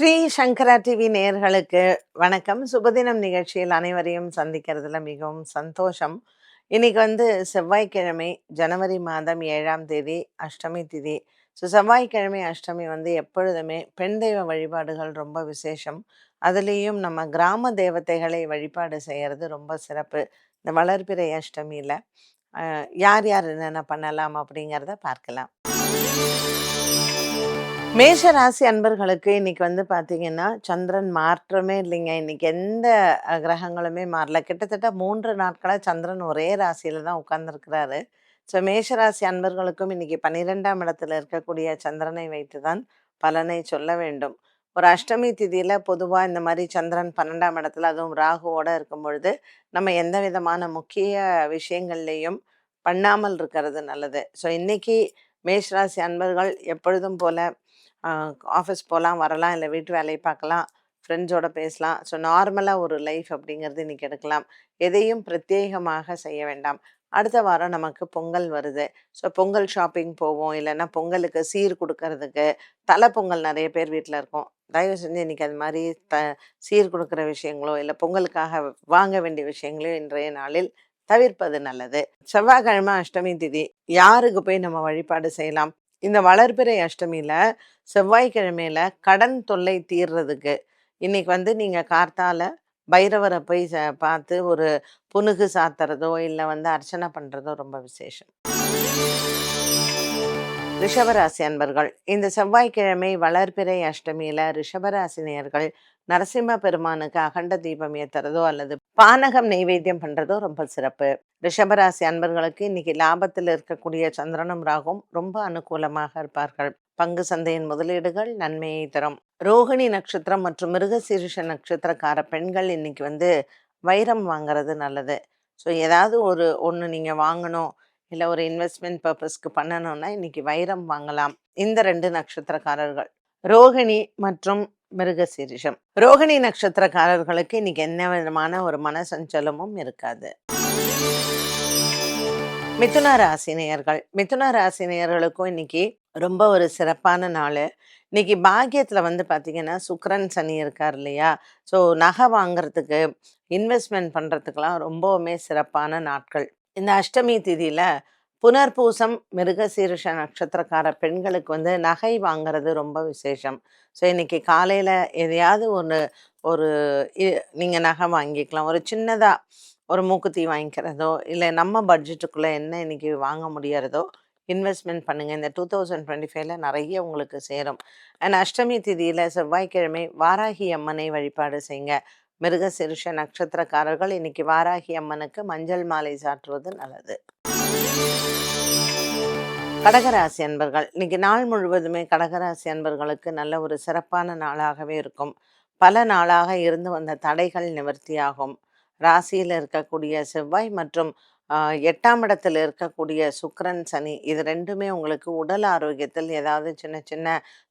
ஸ்ரீ சங்கரா TV நேயர்களுக்கு வணக்கம். சுபதினம் நிகழ்ச்சியில் அனைவரையும் சந்திக்கிறதுல மிகவும் சந்தோஷம். இன்னைக்கு வந்து செவ்வாய்க்கிழமை ஜனவரி மாதம் ஏழாம் தேதி அஷ்டமி திதி. ஸோ செவ்வாய்க்கிழமை அஷ்டமி வந்து எப்பொழுதுமே பெண் தெய்வ வழிபாடுகள் ரொம்ப விசேஷம். அதுலேயும் நம்ம கிராம தேவதைகளை வழிபாடு செய்கிறது ரொம்ப சிறப்பு. இந்த வளர்பிறை அஷ்டமியில் யார் யார் என்னென்ன பண்ணலாம் அப்படிங்கிறத பார்க்கலாம். மேஷ ராசி அன்பர்களுக்கு இன்னைக்கு வந்து பார்த்தீங்கன்னா சந்திரன் மாற்றமே இல்லைங்க. இன்னைக்கு எந்த கிரகங்களுமே மாறல. கிட்டத்தட்ட மூன்று நாட்களாக சந்திரன் ஒரே ராசியில தான் உட்கார்ந்துருக்கிறாரு. ஸோ மேஷ ராசி அன்பர்களுக்கும் இன்னைக்கு பன்னிரெண்டாம் இடத்துல இருக்கக்கூடிய சந்திரனை வைத்து தான் பலனை சொல்ல வேண்டும். ஒரு அஷ்டமி திதியில பொதுவாக இந்த மாதிரி சந்திரன் பன்னெண்டாம் இடத்துல அதுவும் ராகுவோட இருக்கும் பொழுது நம்ம எந்த விதமான முக்கிய விஷயங்கள்லையும் பண்ணாமல் இருக்கிறது நல்லது. ஸோ இன்னைக்கு மேஷராசி அன்பர்கள் எப்பொழுதும் போல ஆஃபீஸ் போகலாம் வரலாம் இல்லை வீட்டு வேலையை பார்க்கலாம் ஃப்ரெண்ட்ஸோட பேசலாம். ஸோ நார்மலாக ஒரு லைஃப் அப்படிங்கிறது இன்னைக்கு எடுக்கலாம். எதையும் பிரத்யேகமாக செய்ய வேண்டாம். அடுத்த வாரம் நமக்கு பொங்கல் வருது. ஸோ பொங்கல் ஷாப்பிங் போவோம். இல்லைன்னா பொங்கலுக்கு சீர் கொடுக்கறதுக்கு தலை பொங்கல் நிறைய பேர் வீட்டில் இருக்கும். தயவு செஞ்சு இன்றைக்கி அது மாதிரி த சீர் கொடுக்குற விஷயங்களோ இல்லை பொங்கலுக்காக வாங்க வேண்டிய விஷயங்களோ இன்றைய நாளில் தவிர்ப்பது நல்லது. செவ்வாய்க்கிழமை அஷ்டமி திதி. யாருக்கு போய் நம்ம வழிபாடு செய்யலாம்? இந்த வளர்பிறை அஷ்டமியில் செவ்வாய்க்கிழமையில கடன் தொல்லை தீர்றதுக்கு. இன்றைக்கி வந்து நீங்கள் கார்த்தால பைரவரை போய் ச- பார்த்து ஒரு புனுகு சாத்துறதோ இல்லை வந்து அர்ச்சனை பண்ணுறதோ ரொம்ப விசேஷம். ரிஷபராசி அன்பர்கள் இந்த செவ்வாய்க்கிழமை வளர்பிறை அஷ்டமியில ரிஷபராசினியர்கள் நரசிம்ம பெருமானுக்கு அகண்ட தீபம் ஏத்துறதோ அல்லது பானகம் நெய்வேத்தியம் பண்றதோ ரொம்ப சிறப்பு. ரிஷபராசி அன்பர்களுக்கு இன்னைக்கு லாபத்தில் இருக்கக்கூடிய சந்திரனும் ராகும் ரொம்ப அனுகூலமாக இருப்பார்கள். பங்கு சந்தையின் முதலீடுகள் நன்மையை தரும். ரோகிணி நட்சத்திரம் மற்றும் மிருகசீரிஷ நட்சத்திரக்கார பெண்கள் இன்னைக்கு வந்து வைரம் வாங்குறது நல்லது. ஸோ ஏதாவது ஒரு ஒன்று நீங்கள் வாங்கணும் இல்லை ஒரு இன்வெஸ்ட்மெண்ட் பர்பஸ்க்கு பண்ணணும்னா இன்னைக்கு வைரம் வாங்கலாம். இந்த ரெண்டு நட்சத்திரக்காரர்கள். ரோகிணி மற்றும் மிருகசீரிஷம். ரோகிணி நட்சத்திரக்காரர்களுக்கு இன்னைக்கு என்ன விதமான ஒரு மனசஞ்சலமும் இருக்காது. மிதுன ராசினியர்கள் மிதுன ராசினியர்களுக்கும் இன்னைக்கு ரொம்ப ஒரு சிறப்பான நாள். இன்னைக்கு பாக்கியத்தில் வந்து பார்த்தீங்கன்னா சுக்ரன் சனி இருக்கார் இல்லையா? ஸோ நகை வாங்குறதுக்கு இன்வெஸ்ட்மெண்ட் பண்ணுறதுக்கெலாம் ரொம்பவுமே சிறப்பான நாட்கள். இந்த அஷ்டமி திதியில் புனர்பூசம் மிருகசீருஷ நட்சத்திரக்கார பெண்களுக்கு வந்து நகை வாங்குறது ரொம்ப விசேஷம். ஸோ இன்னைக்கு காலையில் எதையாவது ஒன்று ஒரு நீங்கள் நகை வாங்கிக்கலாம். ஒரு சின்னதாக ஒரு மூக்குத்தி வாங்கிக்கிறதோ இல்லை நம்ம பட்ஜெட்டுக்குள்ளே என்ன இன்றைக்கி வாங்க முடியறதோ இன்வெஸ்ட்மெண்ட் பண்ணுங்கள் இந்த டூ தௌசண்ட் டுவெண்ட்டி ஃபைவ்ல நிறைய உங்களுக்கு சேரும். அண்ட் அஷ்டமி திதியில் செவ்வாய்க்கிழமை வாராகி அம்மனை வழிபாடு செய்யுங்க மிருகசிருஷ நட்சத்திரக்காரர்கள் இன்னைக்கு வாராகி அம்மனுக்கு மஞ்சள் மாலை சாற்றுவது நல்லது. கடகராசி அன்பர்கள் இன்னைக்கு நாள் முழுவதுமே கடகராசி அன்பர்களுக்கு நல்ல ஒரு சிறப்பான நாளாகவே இருக்கும். பல நாளாக இருந்து வந்த தடைகள் நிவர்த்தியாகும். ராசியில் இருக்கக்கூடிய செவ்வாய் மற்றும் எட்டாம் இடத்தில் இருக்கக்கூடிய சுக்கரன் சனி இது ரெண்டுமே உங்களுக்கு உடல் ஆரோக்கியத்தில் ஏதாவது சின்ன சின்ன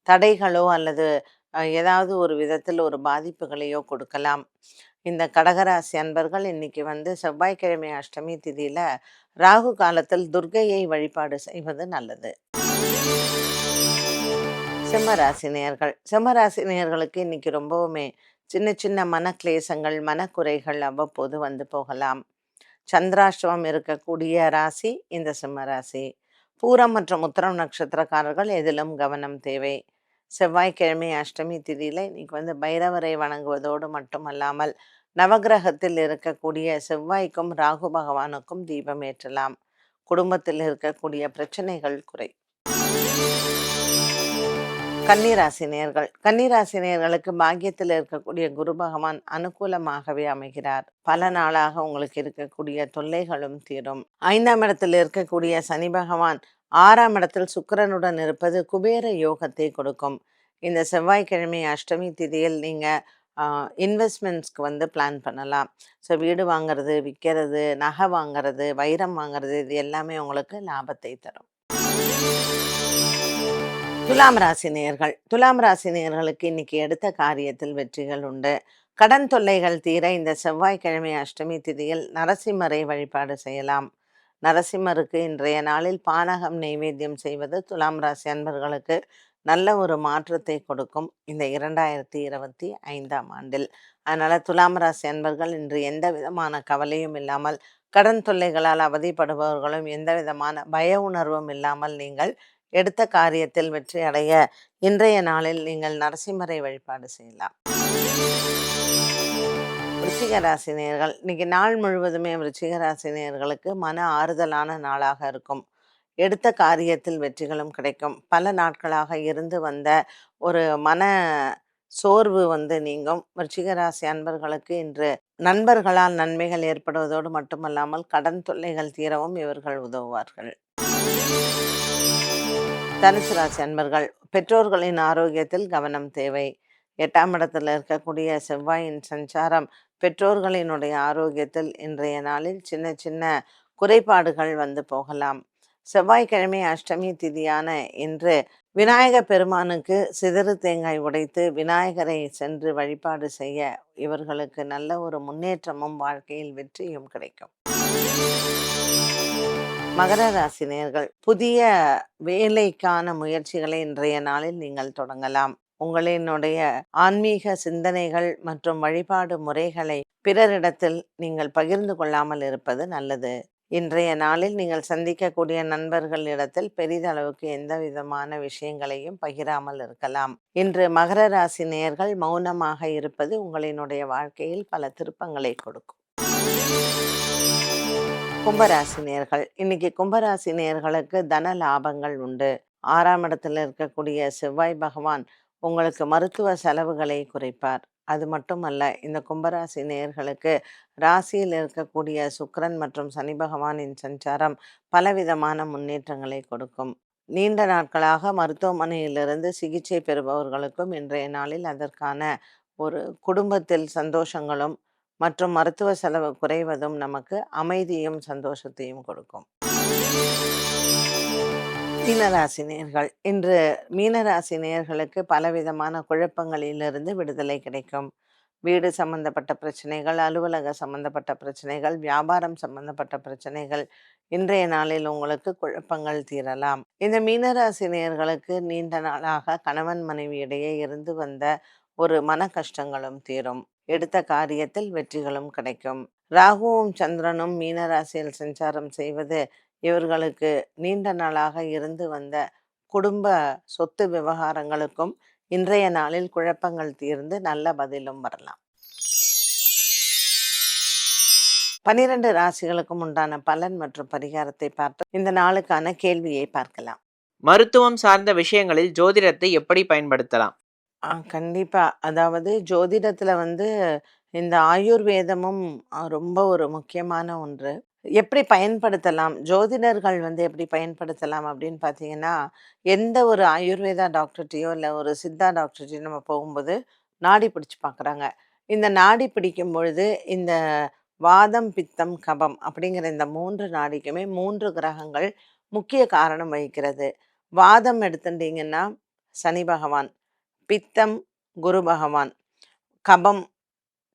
தடைகளோ அல்லது ஏதாவது ஒரு விதத்தில் ஒரு பாதிப்புகளையோ கொடுக்கலாம். இந்த கடகராசி அன்பர்கள் இன்னைக்கு வந்து செவ்வாய்க்கிழமை அஷ்டமி திதியில ராகு காலத்தில் துர்க்கையை வழிபாடு செய்வது நல்லது. சிம்மராசினியர்கள். சிம்மராசினியர்களுக்கு இன்னைக்கு ரொம்பவுமே சின்ன சின்ன மனக்லேசங்கள் மனக்குறைகள் அவ்வப்போது வந்து போகலாம். சந்திராஷ்டமம் இருக்கக்கூடிய ராசி இந்த சிம்மராசி. பூரம் மற்றும் உத்தரம் நட்சத்திரக்காரர்கள் எதிலும் கவனம் தேவை. செவ்வாய்க்கிழமை அஷ்டமி திதியில இன்னைக்கு வந்து பைரவரை வணங்குவதோடு மட்டுமல்லாமல் நவக்கிரகத்தில் இருக்கக்கூடிய செவ்வாய்க்கும் ராகு பகவானுக்கும் தீபம் ஏற்றலாம். குடும்பத்தில் இருக்கக்கூடிய பிரச்சனைகள் குறை. கன்னிராசினியர்கள். கன்னிராசினியர்களுக்கு பாக்கியத்தில் இருக்கக்கூடிய குரு பகவான் அனுகூலமாகவே அமைகிறார். பல நாளாக உங்களுக்கு இருக்கக்கூடிய தொல்லைகளும் தீரும். ஐந்தாம் இடத்தில் இருக்கக்கூடிய சனி பகவான் ஆறாம் இடத்தில் சுக்கரனுடன் இருப்பது குபேர யோகத்தை கொடுக்கும். இந்த செவ்வாய்க்கிழமை அஷ்டமி திதியில் நீங்கள் இன்வெஸ்ட்மெண்ட்ஸ்க்கு வந்து பிளான் பண்ணலாம். ஸோ வீடு வாங்குறது விற்கிறது நகை வாங்குறது வைரம் வாங்குறது இது எல்லாமே உங்களுக்கு லாபத்தை தரும். துலாம் ராசி நேயர்கள். துலாம் ராசி நேயர்களுக்கு இன்னைக்கு எடுத்த காரியத்தில் வெற்றிகள் உண்டு. கடன் தொல்லைகள் தீர இந்த செவ்வாய்க்கிழமை அஷ்டமி திதியில் நரசிம்மரை வழிபாடு செய்யலாம். நரசிம்மருக்கு இன்றைய நாளில் பானகம் நெய்வேத்தியம் செய்வது துலாம் ராசி அன்பர்களுக்கு நல்ல ஒரு மாற்றத்தை கொடுக்கும் இந்த இரண்டாயிரத்தி இருபத்தி ஐந்தாம் ஆண்டில். அதனால் துலாம் ராசி அன்பர்கள் இன்று எந்த விதமான கவலையும் இல்லாமல் கடன் தொல்லைகளால் அவதிப்படுபவர்களும் எந்த விதமான பய உணர்வும் இல்லாமல் நீங்கள் எடுத்த காரியத்தில் வெற்றி அடைய இன்றைய நாளில் நீங்கள் நரசிம்மரை வழிபாடு செய்யலாம். விருச்சிகராசி நேர்கள் இன்னைக்கு நாள் முழுவதுமே விருச்சிகராசி நேர்களுக்கு மன ஆறுதலான நாளாக இருக்கும். எடுத்த காரியத்தில் வெற்றிகளும் கிடைக்கும். பல நாட்களாக இருந்து வந்த ஒரு மன சோர்வு வந்து நீங்கும். விருச்சிகராசி அன்பர்களுக்கு இன்று நண்பர்களால் நன்மைகள் ஏற்படுவதோடு மட்டுமல்லாமல் கடன் தொல்லைகள் தீரவும் இவர்கள் உதவுவார்கள். தனுசு ராசி அன்பர்கள் பெற்றோர்களின் ஆரோக்கியத்தில் கவனம் தேவை. எட்டாம் இடத்தில் இருக்கக்கூடிய செவ்வாயின் சஞ்சாரம் பெற்றோர்களினுடைய ஆரோக்கியத்தில் இன்றைய நாளில் சின்ன சின்ன குறைபாடுகள் வந்து போகலாம். செவ்வாய்க்கிழமை அஷ்டமி திதியான இன்று விநாயக பெருமானுக்கு சிதறு தேங்காய் உடைத்து விநாயகரை சென்று வழிபாடு செய்ய இவர்களுக்கு நல்ல ஒரு முன்னேற்றமும் வாழ்க்கையில் வெற்றியும் கிடைக்கும். மகர ராசினியர்கள் புதிய வேலைக்கான முயற்சிகளை இன்றைய நாளில் நீங்கள் தொடங்கலாம். உங்களினுடைய ஆன்மீக சிந்தனைகள் மற்றும் வழிபாடு முறைகளை பிறரிடத்தில் நீங்கள் பகிர்ந்து கொள்ளாமல் இருப்பது நல்லது. இன்றைய நாளில் நீங்கள் சந்திக்கக்கூடிய நண்பர்களிடத்தில் பெரிதளவுக்கு எந்த விதமான விஷயங்களையும் பகிராமல் இருக்கலாம். இன்று மகர ராசி நேர்கள் மௌனமாக இருப்பது உங்களினுடைய வாழ்க்கையில் பல திருப்பங்களை கொடுக்கும். கும்பராசி நேர்கள் இன்னைக்கு கும்பராசி நேர்களுக்கு தன லாபங்கள் உண்டு. ஆறாம் இடத்துல இருக்கக்கூடிய செவ்வாய் பகவான் உங்களுக்கு மருத்துவ செலவுகளை குறைப்பார். அது மட்டுமல்ல இந்த கும்பராசி நேயர்களுக்கு ராசியில் இருக்கக்கூடிய சுக்கரன் மற்றும் சனி பகவானின் சஞ்சாரம் பலவிதமான முன்னேற்றங்களை கொடுக்கும். நீண்ட நாட்களாக மருத்துவமனையிலிருந்து சிகிச்சை பெறுபவர்களுக்கும் இன்றைய நாளில் அதற்கான ஒரு குடும்பத்தில் சந்தோஷங்களும் மற்றும் மருத்துவ செலவு குறைவதும் நமக்கு அமைதியும் சந்தோஷத்தையும் கொடுக்கும். மீனராசி நேர்கள். இன்று மீனராசி நேர்களுக்கு பலவிதமான குழப்பங்களிலிருந்து விடுதலை கிடைக்கும். வீடு சம்பந்தப்பட்ட பிரச்சனைகள் அலுவலக சம்பந்தப்பட்ட பிரச்சனைகள் வியாபாரம் சம்பந்தப்பட்ட பிரச்சனைகள் இன்றைய நாளில் உங்களுக்கு குழப்பங்கள் தீரலாம். இந்த மீனராசி நேர்களுக்கு நீண்ட நாளாக கணவன் மனைவி இடையே இருந்து வந்த ஒரு மன கஷ்டங்களும் தீரும். எடுத்த காரியத்தில் வெற்றிகளும் கிடைக்கும். ராகுவும் சந்திரனும் மீனராசியில் சஞ்சாரம் செய்வது இவர்களுக்கு நீண்ட நாளாக இருந்து வந்த குடும்ப சொத்து விவகாரங்களுக்கும் இன்றைய நாளில் குழப்பங்கள் தீர்ந்து நல்ல பதிலும் வரலாம் பனிரெண்டு ராசிகளுக்கும் உண்டான பலன் மற்றும் பரிகாரத்தை பார்த்து இந்த நாளுக்கான கேள்வியை பார்க்கலாம் மருத்துவம் சார்ந்த விஷயங்களில் ஜோதிடத்தை எப்படி பயன்படுத்தலாம் கண்டிப்பா. அதாவது ஜோதிடத்துல வந்து இந்த ஆயுர்வேதமும் ரொம்ப ஒரு முக்கியமான ஒன்று. எப்படி பயன்படுத்தலாம்? ஜோதிடர்கள் வந்து எப்படி பயன்படுத்தலாம் அப்படின்னு பார்த்தீங்கன்னா, எந்த ஒரு ஆயுர்வேதா டாக்டர்ட்டயோ, இல்லை ஒரு சித்தா டாக்டர்ட்டயோ நம்ம போகும்போது, நாடி பிடிச்சி பார்க்குறாங்க. இந்த நாடி பிடிக்கும் பொழுது, இந்த வாதம், பித்தம், கபம் அப்படிங்கிற இந்த மூன்று நாடிக்குமே மூன்று கிரகங்கள் முக்கிய காரணம் வகிக்கிறது. வாதம் எடுத்துட்டீங்கன்னா, சனி பகவான். பித்தம், குரு பகவான். கபம்,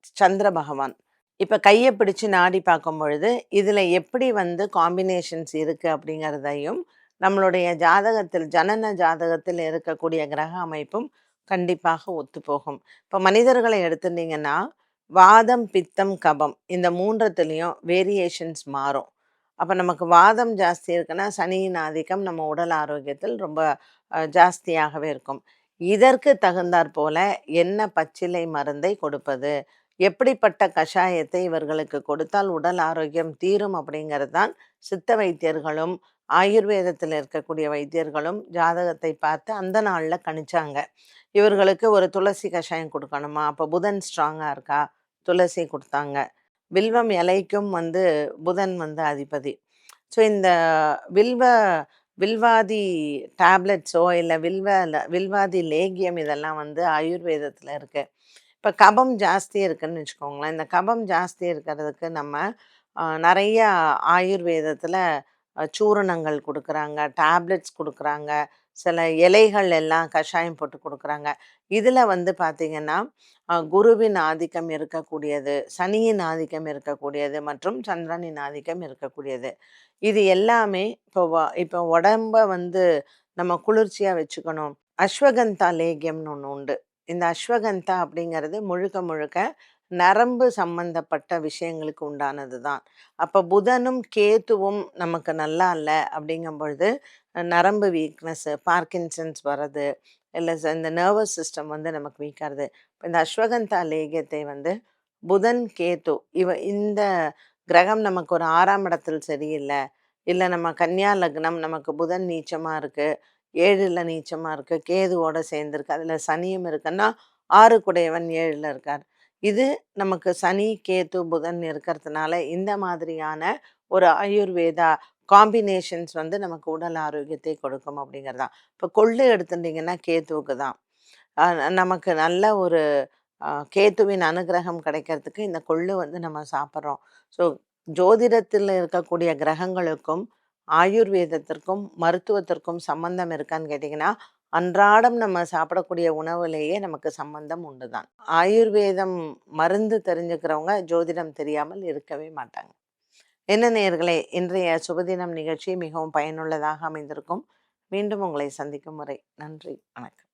சந்திர பகவான். இப்போ கையை பிடிச்சு நாடி பார்க்கும் பொழுது, இதில் எப்படி வந்து காம்பினேஷன்ஸ் இருக்குது அப்படிங்கிறதையும், நம்மளுடைய ஜாதகத்தில் ஜனன ஜாதகத்தில் இருக்கக்கூடிய கிரக அமைப்பும் கண்டிப்பாக ஒத்துப்போகும். இப்போ மனிதர்களை எடுத்துட்டீங்கன்னா, வாதம், பித்தம், கபம் இந்த மூன்றத்துலேயும் வேரியேஷன்ஸ் மாறும். அப்போ நமக்கு வாதம் ஜாஸ்தி இருக்குன்னா, சனியின் ஆதிக்கம் நம்ம உடல் ஆரோக்கியத்தில் ரொம்ப ஜாஸ்தியாகவே இருக்கும். இதற்கு தகுந்தாற் போல என்ன பச்சிலை மருந்தை கொடுப்பது? எப்படிப்பட்ட கஷாயத்தை இவர்களுக்கு கொடுத்தால் உடல் ஆரோக்கியம் தீரும் அப்படிங்கிறது தான் சித்த வைத்தியர்களும், ஆயுர்வேதத்தில் இருக்கக்கூடிய வைத்தியர்களும் ஜாதகத்தை பார்த்து அந்த நாளில் கணிச்சாங்க. இவர்களுக்கு ஒரு துளசி கஷாயம் கொடுக்கணுமா அப்போ புதன் ஸ்ட்ராங்காக இருக்கா? துளசி கொடுத்தாங்க வில்வம் இலைக்கும் வந்து புதன் வந்து அதிபதி. ஸோ இந்த வில்வ வில்வாதி டேப்லெட்ஸோ, இல்லை வில்வ வில்வாதி லேகியம் இதெல்லாம் வந்து ஆயுர்வேதத்தில் இருக்குது இப்போ கபம் ஜாஸ்தி இருக்குன்னு வச்சுக்கோங்களேன். இந்த கபம் ஜாஸ்தி இருக்கிறதுக்கு நம்ம நிறைய ஆயுர்வேதத்தில் சூரணங்கள் கொடுக்குறாங்க டேப்லெட்ஸ் கொடுக்குறாங்க சில இலைகள் எல்லாம் கஷாயம் போட்டு கொடுக்குறாங்க இதில் வந்து பார்த்திங்கன்னா குருவின் ஆதிக்கம் இருக்கக்கூடியது, சனியின் ஆதிக்கம் இருக்கக்கூடியது மற்றும் சந்திரனின் ஆதிக்கம் இருக்கக்கூடியது. இது எல்லாமே இப்போ இப்போ உடம்ப வந்து நம்ம குளிர்ச்சியாக வச்சுக்கணும். அஸ்வகந்தா லேகியம்னு ஒன்று உண்டு. இந்த அஸ்வகந்தா அப்படிங்கிறது முழுக்க முழுக்க நரம்பு சம்பந்தப்பட்ட விஷயங்களுக்கு உண்டானது தான். அப்போ புதனும், கேத்துவும் நமக்கு நல்லா இல்லை அப்படிங்கும் பொழுது, நரம்பு வீக்னஸ், பார்க்கின்சன்ஸ் வர்றது, இல்லை இந்த நர்வஸ் சிஸ்டம் வந்து நமக்கு வீக்காகிறது இப்போ இந்த அஸ்வகந்தா லேகியத்தை வந்து புதன், கேத்து இவ இந்த கிரகம் நமக்கு ஒரு ஆறாம் இடத்தில் சரியில்லை. இல்லை நம்ம கன்னியா லக்னம் நமக்கு புதன் நீச்சமாக இருக்குது ஏழில் நீச்சமாக இருக்கு, கேதுவோட சேர்ந்துருக்கு அதில் சனியும் இருக்குன்னா ஆறு குடையவன் ஏழில் இருக்கார். இது நமக்கு சனி, கேது, புதன் இருக்கிறதுனால இந்த மாதிரியான ஒரு ஆயுர்வேதா காம்பினேஷன்ஸ் வந்து நமக்கு உடல் ஆரோக்கியத்தை கொடுக்கும் அப்படிங்கிறது தான். இப்போ கொள்ளு எடுத்துட்டிங்கன்னா கேதுவுக்கு தான். நமக்கு நல்ல ஒரு கேத்துவின் அனுகிரகம் கிடைக்கிறதுக்கு இந்த கொள்ளு வந்து நம்ம சாப்பிட்றோம் ஸோ ஜோதிடத்தில் இருக்கக்கூடிய கிரகங்களுக்கும், ஆயுர்வேதத்திற்கும், மருத்துவத்திற்கும் சம்மந்தம் இருக்கான்னு கேட்டிங்கன்னா அன்றாடம் நம்ம சாப்பிடக்கூடிய உணவுலேயே நமக்கு சம்மந்தம் உண்டு தான். ஆயுர்வேதம் மருந்து தெரிஞ்சுக்கிறவங்க ஜோதிடம் தெரியாமல் இருக்கவே மாட்டாங்க. என்ன நேயர்களே, இன்றைய சுபதினம் நிகழ்ச்சி மிகவும் பயனுள்ளதாக அமைந்திருக்கும். மீண்டும் உங்களை சந்திக்கும் முறை நன்றி, வணக்கம்.